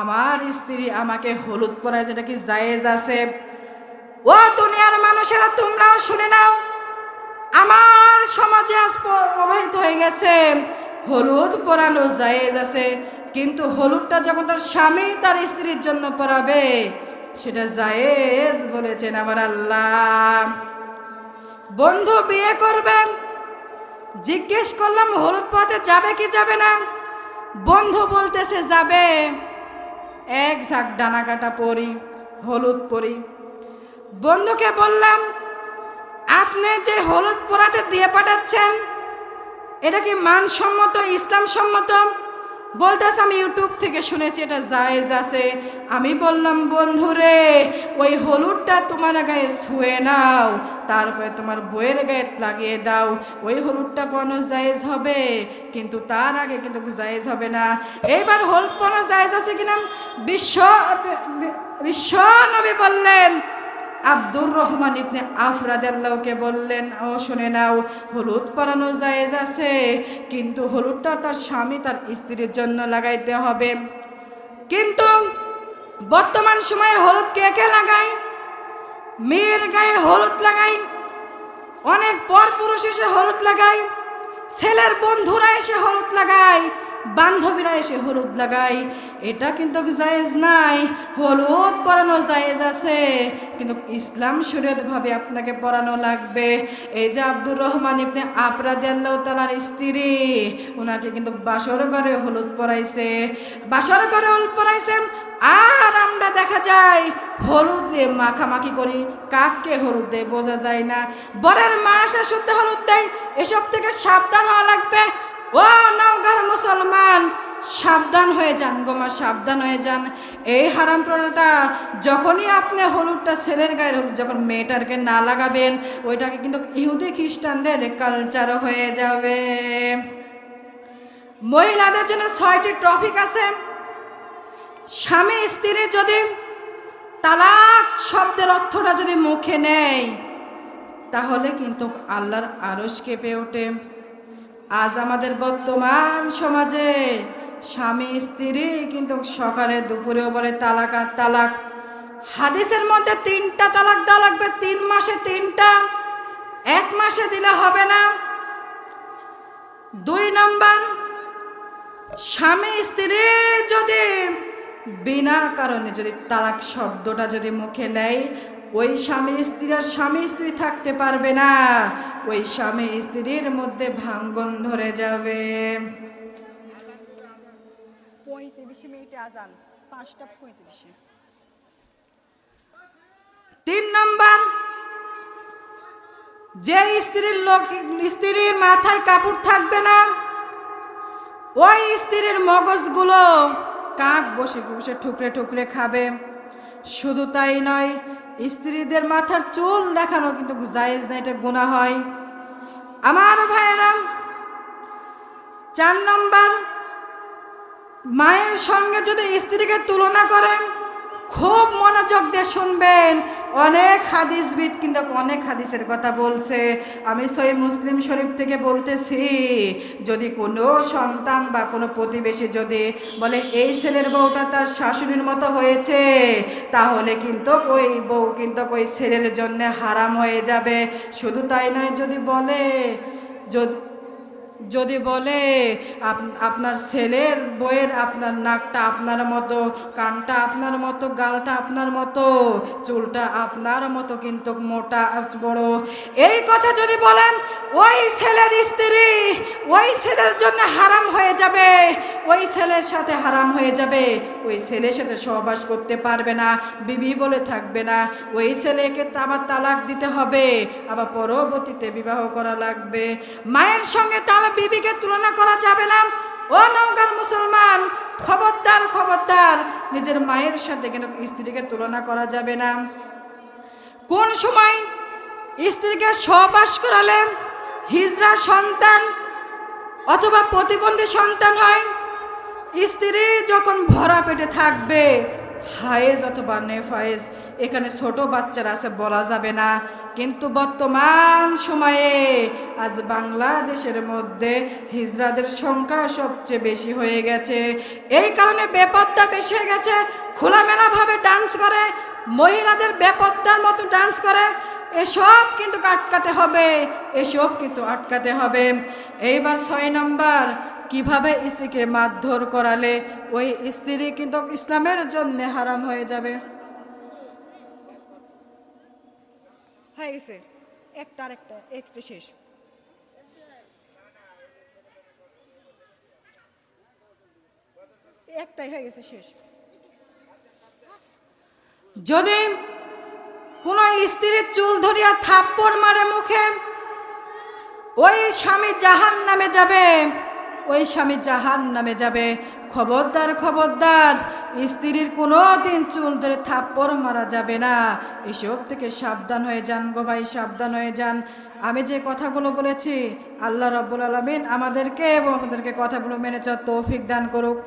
আমার স্ত্রী আমাকে হলুদ পরায়, যেটা কি জায়েজ আছে? ও দুনিয়ার মানুষেরা, তোমরাও শুনে নাও। আমার সমাজে আজ প্রবাহিত হয়ে গেছে। হলুদ পরানো জায়েজ আছে, কিন্তু হলুদটা যখন তার স্বামী তার স্ত্রীর জন্য পরাবে, সেটা জায়েজ বলেছেন আমার আল্লাহ। বন্ধু, বিয়ে করবেন। জিজ্ঞেস করলাম, হলুদ পথে যাবে কি যাবে না? বন্ধু বলতেছে, যাবে। এক ঝাঁক ডানা কাটা পরি, হলুদ পরি। বন্ধুকে বললাম, আপনি যে হলুদ পরাতে দিয়ে পাঠাচ্ছেন, এটা কি মানসম্মত ইসলাম সম্মত বলতেছে আমি ইউটিউব থেকে শুনেছি, এটা জায়েজ আছে। আমি বললাম, বন্ধুরে, ওই হলুদটা তোমার গায়ে ছুঁয়ে নাও, তারপরে তোমার বইয়ের গায়ে লাগিয়ে দাও। ওই হলুদটা পনো জায়েজ হবে, কিন্তু তার আগে কিন্তু জায়েজ হবে না। এইবার হলুদ পনো জায়েজ আছে কিনা? বিশ্ব বিশ্ব নবী বললেন আব্দুর রহমান ইবনে আফরাদাল্লাহকে বললেন, ও শুনে নাও, হলুদ পরানো জায়েজ আছে, কিন্তু হলুদটা তার স্বামী তার স্ত্রীর জন্য লাগাইতে হবে। কিন্তু বর্তমান সময়ে হলুদ কে কে লাগায়? মেয়ের গায়ে হলুদ লাগাই অনেক পর পুরুষ এসে হলুদ লাগায়, ছেলের বন্ধুরা এসে হলুদ লাগায় বান্ধবীরা এসে হলুদ লাগায়। এটা কিন্তু জায়েজ নাই। হলুদ পরানো জায়েজ আছে। কিন্তু ইসলাম শরীয়তভাবে আপনাকে পরানো লাগবে। এই যে আব্দুর রহমান ইবনে আপরাদি তালার স্ত্রী ওনাকে কিন্তু বাসর ঘরে হলুদ পরাইছে। বাসর ঘরে হলুদ পরাইছে। আর আমরা দেখা যায়, হলুদ দিয়ে মাখামাখি করি। কাককে হলুদ দেয় বোঝা যায় না। বরের মা আসে শুদ্ধ হলুদ দেয়। এসব থেকে সাবধান হওয়া লাগবে। ও মুসলমান, সাবধান হয়ে যান গোমা সাবধান হয়ে যান। এই হারাম প্রণাটা যখনই আপনি হলুদটা ছেলের গায়ে হলুদ, যখন মেয়েটারকে না লাগাবেন, ওইটাকে কিন্তু ইহুদি খ্রিস্টানদের কালচার হয়ে যাবে। মহিলাদের জন্য ছয়টি ট্রফিক আছে। স্বামী স্ত্রী যদি তালাক শব্দের অর্থটা যদি মুখে নেয়, তাহলে কিন্তু আল্লাহর আরস কেঁপে ওঠে। আজ আমাদের বর্তমান সমাজে স্বামী, স্ত্রী কিন্তু সকালে, দুপুরে বলে তালাক আর তালাক। হাদিসের মধ্যে তিনটা তালাক দেওয়া লাগবে, তিন মাসে তিনটা। এক মাসে দিলে হবে না। দুই নাম্বার, স্বামী, স্ত্রী যদি বিনা কারণে যদি তালাক শব্দটা যদি মুখে নেয় ওই স্বামী স্ত্রী আর স্বামী স্ত্রী থাকতে পারবে না। ওই স্বামী স্ত্রীর মধ্যে ভাঙ্গন ধরে যাবে। তিন নম্বর যে স্ত্রীর লোক স্ত্রীর মাথায় কাপড় থাকবে না ওই স্ত্রীর মগজগুলো কাক বসে বসে ঠুকরে ঠুকরে খাবে। শুধু তাই নয় স্ত্রীদের মাথার চুল দেখানো কিন্তু জায়েজ না, এটা গুণা হয়। আমার ভাইয়েরা, চার নম্বর, মায়ের সঙ্গে যদি স্ত্রীকে তুলনা করেন খুব মনোযোগ দিয়ে শুনবেন। অনেক হাদিস হাদিসবিদ কিন্তু অনেক হাদিসের কথা বলছে। আমি সই মুসলিম শরীফ থেকে বলতেছি, যদি কোনো সন্তান বা কোনো প্রতিবেশী যদি বলে, এই ছেলের বউটা তার শাশুড়ির মতো হয়েছে, তাহলে কিন্তু ওই বউ কিন্তু ওই ছেলের জন্য হারাম হয়ে যাবে। শুধু তাই নয়, যদি বলে, যদি যদি বলে, আপ- আপনার ছেলের বইয়ের আপনার নাকটা আপনার মতো, কানটা আপনার মতো, গালটা আপনার মতো, চুলটা আপনার মতো, কিন্তু মোটা, বড়। এই কথা যদি বলেন ওই ছেলের স্ত্রী, ওই ছেলের জন্য হারাম হয়ে যাবে। ওই ছেলের সাথে হারাম হয়ে যাবে। ওই ছেলের সাথে সহবাস করতে পারবে না, বিবি বলে থাকবে না। ওই ছেলেকে আবার তালাক দিতে হবে, আবার পরবর্তীতে বিবাহ করা লাগবে। মায়ের সঙ্গে তাহলে বিবিকে তুলনা করা যাবে না। ও নৌকার মুসলমান, খবরদার খবরদার। নিজের মায়ের সাথে কিন্তু স্ত্রীকে তুলনা করা যাবে না? কোন সময় স্ত্রীকে সহবাস করালে হিজড়া সন্তান অথবা প্রতিবন্ধী সন্তান হয়, স্ত্রী যখন ভরা পেটে থাকবে, হায়েজ অথবা নেফায়েজ, এখানে ছোট বাচ্চারা আছে বলা যাবে না। কিন্তু বর্তমান সময়ে আজ বাংলাদেশের মধ্যে হিজড়াদের সংখ্যা সবচেয়ে বেশি হয়ে গেছে। এই কারণে বেপত্তা বেশি হয়ে গেছে। খোলামেলাভাবে ডান্স করে, মহিলাদের বেপত্তার মতো ডান্স করে। এসব কিন্তু আটকাতে হবে, এসব কিন্তু আটকাতে হবে। এইবার ছয় নম্বর, কীভাবে স্ত্রীকে মারধর করালে ওই স্ত্রী কিন্তু ইসলামের জন্য হারাম হয়ে যাবে? হয়ে গেছে। একটা একটা শেষ। একটাই হয়ে গেছে শেষ। যদি কোন স্ত্রীর চুল ধরিয়া থাপ্পড় মারে মুখে, ওই স্বামী জাহান নামে যাবে, ওই স্বামী জাহান নামে যাবে। খবরদার খবরদার, স্ত্রীর কোনো দিন চুল ধরে থাপ্পড় মারা যাবে না। এসব থেকে সাবধান হয়ে যান গো ভাই, সাবধান হয়ে যান। আমি যে কথাগুলো বলেছি, আল্লাহ রব্বুল আলমিন আমাদেরকে এবং আমাদেরকে কথাগুলো মেনে চল তৌফিক দান করুক।